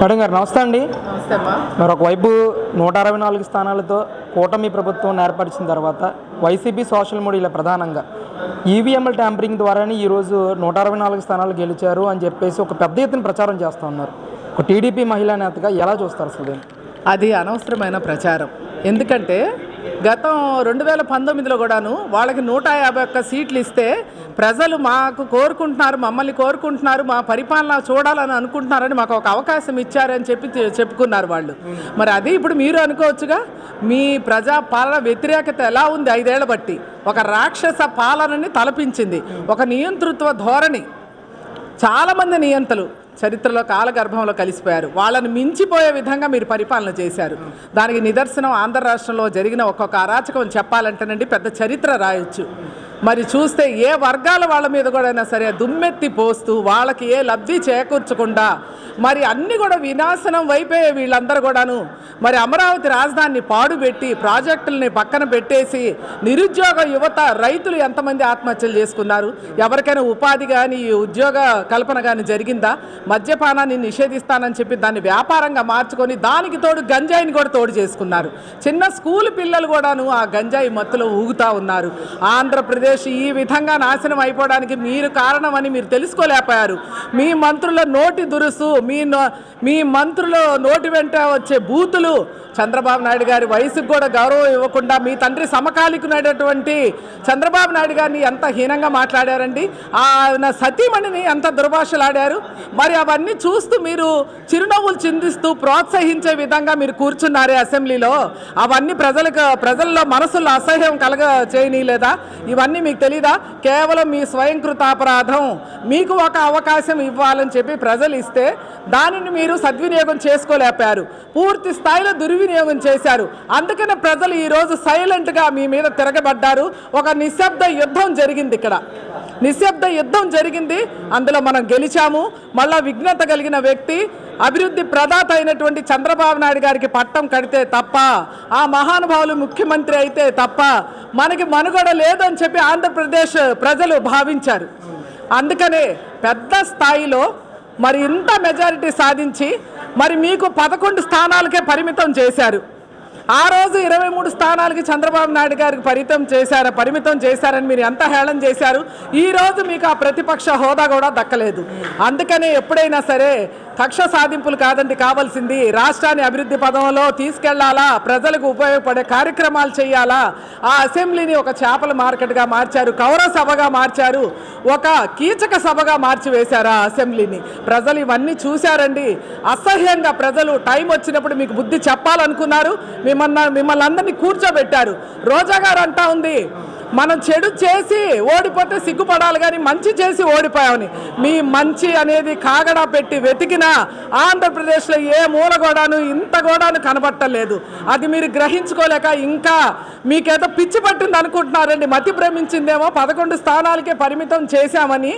Madam గారు నమస్తే అండి. మరి ఒకవైపు నూట అరవై నాలుగు స్థానాలతో కూటమి ప్రభుత్వం ఏర్పరిచిన తర్వాత వైసీపీ సోషల్ మీడియాలో ప్రధానంగా ఈవీఎంల ట్యాంపరింగ్ ద్వారానే ఈరోజు నూట అరవై నాలుగు స్థానాలు గెలిచారు అని చెప్పేసి ఒక పెద్ద ఎత్తున ప్రచారం చేస్తూ ఉన్నారు. ఒక టీడీపీ మహిళా నేతగా ఎలా చూస్తారు అసలు? అది అనవసరమైన ప్రచారం. ఎందుకంటే గతం రెండు వేల పంతొమ్మిదిలో కూడాను వాళ్ళకి నూట యాభై ఒక్క సీట్లు ఇస్తే ప్రజలు మాకు కోరుకుంటున్నారు మమ్మల్ని కోరుకుంటున్నారు మా పరిపాలన చూడాలని అనుకుంటున్నారని మాకు ఒక అవకాశం ఇచ్చారని చెప్పి చెప్పుకున్నారు వాళ్ళు. మరి అది ఇప్పుడు మీరు అనుకోవచ్చుగా? మీ ప్రజా పాలన వ్యతిరేకత ఎలా ఉంది ఐదేళ్ళ బట్టి? ఒక రాక్షస పాలనని తలపించింది. ఒక నియంతృత్వ ధోరణి. చాలామంది నియంతలు. చరిత్రలో కాలగర్భంలో కలిసిపోయారు. వాళ్ళని మించిపోయే విధంగా మీరు పరిపాలన చేశారు. దానికి నిదర్శనం ఆంధ్ర రాష్ట్రంలో జరిగిన ఒక్కొక్క అరాచకం చెప్పాలంటేనండి పెద్ద చరిత్ర రాయొచ్చు. మరి చూస్తే ఏ వర్గాల వాళ్ళ మీద కూడా సరే దుమ్మెత్తి పోస్తూ వాళ్ళకి ఏ లబ్ధి చేకూర్చకుండా మరి అన్ని కూడా వినాశనం వైపే వీళ్ళందరూ కూడాను. మరి అమరావతి రాజధానిని పాడుపెట్టి ప్రాజెక్టుల్ని పక్కన పెట్టేసి నిరుద్యోగ యువత రైతులు ఎంతమంది ఆత్మహత్యలు చేసుకున్నారు? ఎవరికైనా ఉపాధి కానీ ఉద్యోగ కల్పన కానీ జరిగిందా? మద్యపానాన్ని నిషేధిస్తానని చెప్పి దాన్ని వ్యాపారంగా మార్చుకొని దానికి తోడు గంజాయిని కూడా తోడు చేసుకున్నారు. చిన్న స్కూల్ పిల్లలు కూడాను ఆ గంజాయి మత్తులో ఊగుతా ఉన్నారు. ఆంధ్రప్రదేశ్ ఈ విధంగా నాశనం అయిపోవడానికి మీరు కారణమని మీరు తెలుసుకోలేకపోయారు. మీ మంత్రుల నోటి దురుసు మీ మీ మంత్రుల నోటి వెంట వచ్చే బూతులు చంద్రబాబు నాయుడు గారి వయసుకు కూడా గౌరవం ఇవ్వకుండా మీ తండ్రి సమకాలికునైనటువంటి చంద్రబాబు నాయుడు గారిని ఎంత హీనంగా మాట్లాడారండి. ఆయన సతీమణిని ఎంత దుర్భాషలాడారు. మరి అవన్నీ చూస్తూ మీరు చిరునవ్వులు చిందిస్తూ ప్రోత్సహించే విధంగా మీరు కూర్చున్నారే అసెంబ్లీలో. అవన్నీ ప్రజలకు ప్రజల్లో మనసుల్లో అసహ్యం కలగ చేయనీయలేదా? ఇవన్నీ మీకు తెలీదా? కేవలం మీ స్వయంకృతాపరాధం. మీకు ఒక అవకాశం ఇవ్వాలని చెప్పి ప్రజలు ఇస్తే దానిని మీరు సద్వినియోగం చేసుకోలేపారు. పూర్తి స్థాయిలో దుర్వినియోగం చేశారు. అందుకనే ప్రజలు ఈరోజు సైలెంట్గా మీ మీద తిరగబడ్డారు. ఒక నిశ్శబ్ద యుద్ధం జరిగింది ఇక్కడ. నిశ్శబ్ద యుద్ధం జరిగింది. అందులో మనం గెలిచాము. మళ్ళా విఘ్నత కలిగిన వ్యక్తి అభివృద్ధి ప్రదాత అయినటువంటి చంద్రబాబు నాయుడు గారికి పట్టం కడితే తప్ప ఆ మహానుభావులు ముఖ్యమంత్రి అయితే తప్ప మనకి మనుగడ లేదని చెప్పి ఆంధ్రప్రదేశ్ ప్రజలు భావించారు. అందుకనే పెద్ద స్థాయిలో మరి ఇంత మెజారిటీ సాధించి మరి మీకు పదకొండు స్థానాలకే పరిమితం చేశారు. ఆ రోజు ఇరవై మూడు స్థానాలకి చంద్రబాబు నాయుడు గారికి పరిమితం చేశారు పరిమితం చేశారని మీరు ఎంత హేళన చేశారు ఈ రోజు మీకు ఆ ప్రతిపక్ష హోదా కూడా దక్కలేదు. అందుకనే ఎప్పుడైనా సరే కక్ష సాధింపులు కాదండి కావాల్సింది. రాష్ట్రాన్ని అభివృద్ధి పదంలో తీసుకెళ్ళాలా? ప్రజలకు ఉపయోగపడే కార్యక్రమాలు చేయాలా? ఆ అసెంబ్లీని ఒక చేపల మార్కెట్గా మార్చారు కౌరవ సభగా మార్చారు ఒక కీచక సభగా మార్చివేశారు ఆ అసెంబ్లీని. ప్రజలు ఇవన్నీ చూశారండి. అసహ్యంగా ప్రజలు టైం వచ్చినప్పుడు మీకు బుద్ధి చెప్పాలనుకున్నారు. మిమ్మల్ని మిమ్మల్ని అందరినీ కూర్చోబెట్టారు. రోజా గారు అంటా ఉంది మనం చెడు చేసి ఓడిపోతే సిగ్గుపడాలి కానీ మంచి చేసి ఓడిపోయామని. మీ మంచి అనేది కాగడా పెట్టి వెతికినా ఆంధ్రప్రదేశ్లో ఏ మూల గోడాను ఇంత గోడాను కనబట్టలేదు. అది మీరు గ్రహించుకోలేక ఇంకా మీకేదో పిచ్చి పట్టింది అనుకుంటున్నారండి మతి భ్రమించిందేమో పదకొండు స్థానాలకే పరిమితం చేశామని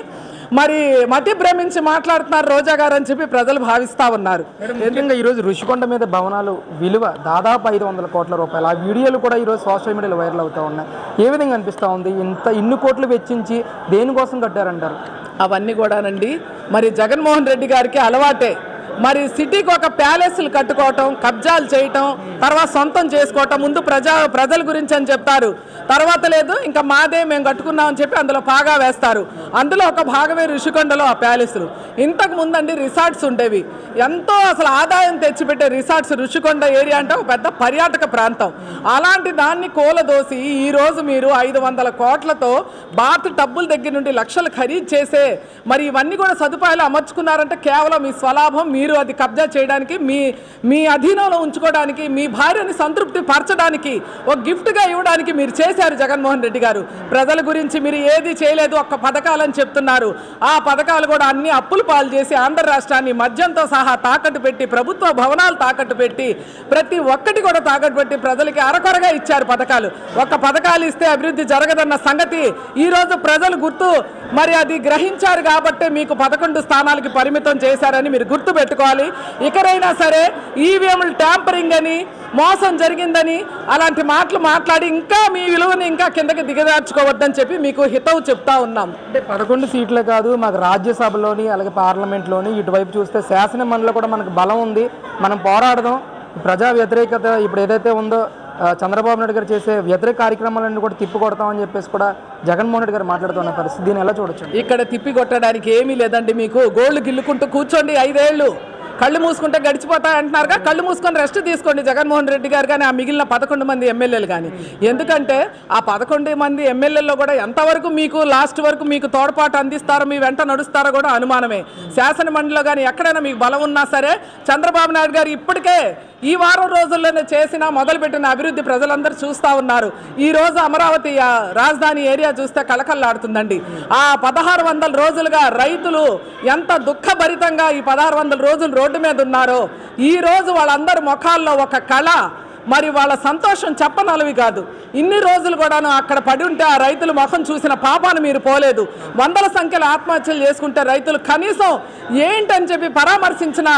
మరి మతి భ్రమించి మాట్లాడుతున్నారు రోజా గారు అని చెప్పి ప్రజలు భావిస్తా ఉన్నారు. ముఖ్యంగా ఈరోజు ఋషికొండ మీద భవనాలు విలువ దాదాపు ఐదు వందల కోట్ల రూపాయలు. ఆ వీడియోలు కూడా ఈరోజు సోషల్ మీడియాలో వైరల్ అవుతూ ఉన్నాయి. ఏ విధంగా అనిపిస్తూ ఉంది? ఇంత ఇన్ని కోట్లు వెచ్చించి దేనికోసం కట్టారంటారు? అవన్నీ కూడానండి. మరి జగన్మోహన్ రెడ్డి గారికి అలవాటే. మరి సిటీకి ఒక ప్యాలెస్లు కట్టుకోవటం కబ్జాలు చేయటం తర్వాత సొంతం చేసుకోవటం ముందు ప్రజా ప్రజల గురించి అని చెప్తారు. తర్వాత లేదు ఇంకా మాదే మేము కట్టుకున్నామని చెప్పి అందులో పాగా వేస్తారు. అందులో ఒక భాగమే ఋషికొండలో ఆ ప్యాలెస్లు. ఇంతకు ముందండి రిసార్ట్స్ ఉండేవి. ఎంతో అసలు ఆదాయం తెచ్చిపెట్టే రిసార్ట్స్ ఋషికొండ ఏరియా అంటే ఒక పెద్ద పర్యాటక ప్రాంతం. అలాంటి దాన్ని కూలదోసి ఈ రోజు మీరు ఐదు వందల కోట్లతో బాత్ టబ్బుల దగ్గర నుండి లక్షలు ఖరీదు చేసే మరి ఇవన్నీ కూడా సదుపాయాలు అమర్చుకున్నారంటే కేవలం మీ స్వలాభం మీరు అది కబ్జా చేయడానికి మీ మీ అధీనంలో ఉంచుకోవడానికి మీ భార్యని సంతృప్తి పరచడానికి ఒక గిఫ్ట్గా ఇవ్వడానికి మీరు చేశారు జగన్మోహన్ రెడ్డి గారు. ప్రజల గురించి మీరు ఏది చేయలేదు ఒక్క పథకాలని చెప్తున్నారు. ఆ పథకాలు కూడా అన్ని అప్పులు పాలు చేసి ఆంధ్ర రాష్ట్రాన్ని మద్యంతో సహా తాకట్టు పెట్టి ప్రభుత్వ భవనాలు తాకట్టు పెట్టి ప్రతి ఒక్కటి కూడా తాకట్టు పెట్టి ప్రజలకి అరకొరగా ఇచ్చారు పథకాలు. ఒక్క పథకాలు ఇస్తే అభివృద్ధి జరగదన్న సంగతి ఈ రోజు ప్రజలు గుర్తు మరి అది గ్రహించారు కాబట్టే మీకు పదకొండు స్థానాలకి పరిమితం చేశారని మీరు పెట్టుకోవాలి. ఇకరైనా సరే ఈవీఎంలు ట్యాంపరింగ్ అని మోసం జరిగిందని అలాంటి మాటలు మాట్లాడి ఇంకా మీ విలువని ఇంకా కిందకి దిగదార్చుకోవద్దని చెప్పి మీకు హితవు చెప్తా ఉన్నాం. అంటే పదకొండు సీట్లే కాదు మాకు రాజ్యసభలోని అలాగే పార్లమెంట్లోని ఇటువైపు చూస్తే శాసన మండలిలో కూడా మనకు బలం ఉంది. మనం పోరాడదాం. ప్రజా వ్యతిరేకత ఇప్పుడు ఏదైతే ఉందో చంద్రబాబు నాయుడు గారు చేసే వ్యతిరేక కార్యక్రమాలన్నీ కూడా తిప్పికొడతామని చెప్పేసి కూడా జగన్మోహన్ రెడ్డి గారు మాట్లాడుతున్న పరిస్థితి దీన్ని ఎలా చూడొచ్చు ఇక్కడ తిప్పి కొట్టడానికి ఏమీ లేదండి మీకు. గోల్డ్ గిల్లుకుంటూ కూర్చోండి ఐదేళ్ళు. కళ్ళు మూసుకుంటే గడిచిపోతాయి అంటున్నారుగా కళ్ళు మూసుకొని రెస్ట్ తీసుకోండి జగన్మోహన్ రెడ్డి గారు కానీ ఆ మిగిలిన పదకొండు మంది ఎమ్మెల్యేలు కానీ ఎందుకంటే ఆ పదకొండు మంది ఎమ్మెల్యేల్లో కూడా ఎంతవరకు మీకు లాస్ట్ వరకు మీకు తోడ్పాటు అందిస్తారో మీ వెంట నడుస్తారో కూడా అనుమానమే. శాసన మండలిలో కానీ ఎక్కడైనా మీకు బలం ఉన్నా సరే చంద్రబాబు నాయుడు గారు ఇప్పటికే ఈ వారం రోజుల్లోనే చేసిన మొదలుపెట్టిన అభివృద్ధి ప్రజలందరూ చూస్తూ ఉన్నారు. ఈరోజు అమరావతి రాజధాని ఏరియా చూస్తే కలకల్లాడుతుందండి ఆ పదహారు వందల రోజులుగా రైతులు ఎంత దుఃఖభరితంగా ఈ పదహారు వందల రోజులు రోడ్డు మీద ఉన్నారో ఈ రోజు వాళ్ళందరి ముఖాల్లో ఒక కళ మరి వాళ్ళ సంతోషం చెప్పనలవి కాదు. ఇన్ని రోజులు కూడాను అక్కడ పడి ఉంటే ఆ రైతులు ముఖం చూసిన పాపాన్ని మీరు పోలేదు. వందల సంఖ్యలో ఆత్మహత్యలు చేసుకుంటే రైతులు కనీసం ఏంటని చెప్పి పరామర్శించిన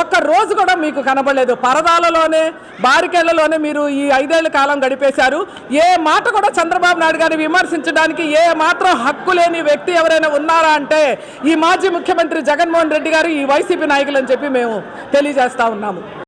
ఒక్క రోజు కూడా మీకు కనబడలేదు. పరదాలలోనే బారికేళ్ళలోనే మీరు ఈ ఐదేళ్ళ కాలం గడిపేశారు. ఏ మాట కూడా చంద్రబాబు నాయుడు గారిని విమర్శించడానికి ఏ మాత్రం హక్కు లేని వ్యక్తి ఎవరైనా ఉన్నారా అంటే ఈ మాజీ ముఖ్యమంత్రి జగన్మోహన్ రెడ్డి గారు ఈ వైసీపీ నాయకులు అని చెప్పి మేము తెలియజేస్తా ఉన్నాము.